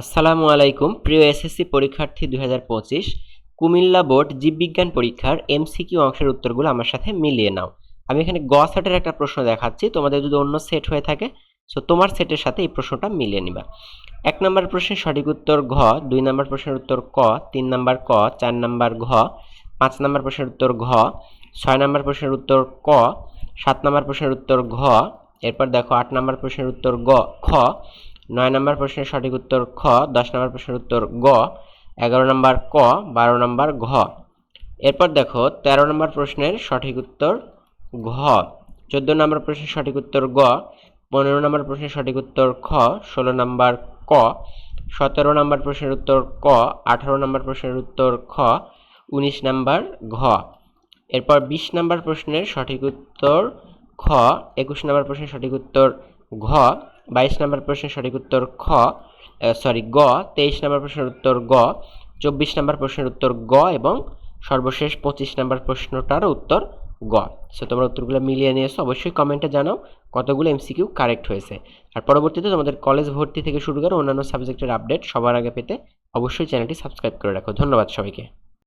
আসসালামু আলাইকুম, প্রিয় এসএসসি পরীক্ষার্থী দুই হাজার পঁচিশ, কুমিল্লা বোর্ড জীববিজ্ঞান পরীক্ষার এমসিকিউ অংশের উত্তরগুলো আমার সাথে মিলিয়ে নাও। আমি এখানে গ সেটের একটা প্রশ্ন দেখাচ্ছি, তোমাদের যদি অন্য সেট হয়ে থাকে সো তোমার সেটের সাথে এই প্রশ্নটা মিলিয়ে নিবা। এক নম্বর প্রশ্নের সঠিক উত্তর ঘ, দুই নম্বর প্রশ্নের উত্তর ক, তিন নম্বর ক, চার নম্বর ঘ, পাঁচ নম্বর প্রশ্নের উত্তর ঘ, ছয় নম্বর প্রশ্নের উত্তর ক, সাত নম্বর প্রশ্নের উত্তর ঘ, এরপর দেখো আট নম্বর প্রশ্নের উত্তর গ, খ নয় নম্বর প্রশ্নের সঠিক উত্তর খ, দশ নম্বর প্রশ্নের উত্তর গ, এগারো নম্বর ক, বারো নম্বর ঘ। এরপর দেখো, তেরো নম্বর প্রশ্নের সঠিক উত্তর ঘ, চোদ্দ নম্বর প্রশ্নের সঠিক উত্তর গ, পনেরো নম্বর প্রশ্নের সঠিক উত্তর খ, ষোলো নম্বর ক, সতেরো নম্বর প্রশ্নের উত্তর ক, আঠারো নম্বর প্রশ্নের উত্তর খ, উনিশ নম্বর ঘ। এরপর বিশ নম্বর প্রশ্নের সঠিক উত্তর খ, একুশ নম্বর প্রশ্নের সঠিক উত্তর ঘ বাইশ নম্বর প্রশ্নের সঠিক উত্তর খ সরি গ, তেইশ নম্বর প্রশ্নের উত্তর গ, চব্বিশ নম্বর প্রশ্নের উত্তর গ এবং সর্বশেষ পঁচিশ নম্বর প্রশ্নটার উত্তর গ। সো তোমরা উত্তরগুলো মিলিয়ে নিয়েছো, অবশ্যই কমেন্টে জানাও কতগুলো এমসিকিউ কারেক্ট হয়েছে। আর পরবর্তীতে তোমাদের কলেজ ভর্তি থেকে শুরু করে অন্যান্য সাবজেক্টের আপডেট সবার আগে পেতে অবশ্যই চ্যানেলটি সাবস্ক্রাইব করে রাখো। ধন্যবাদ সবাইকে।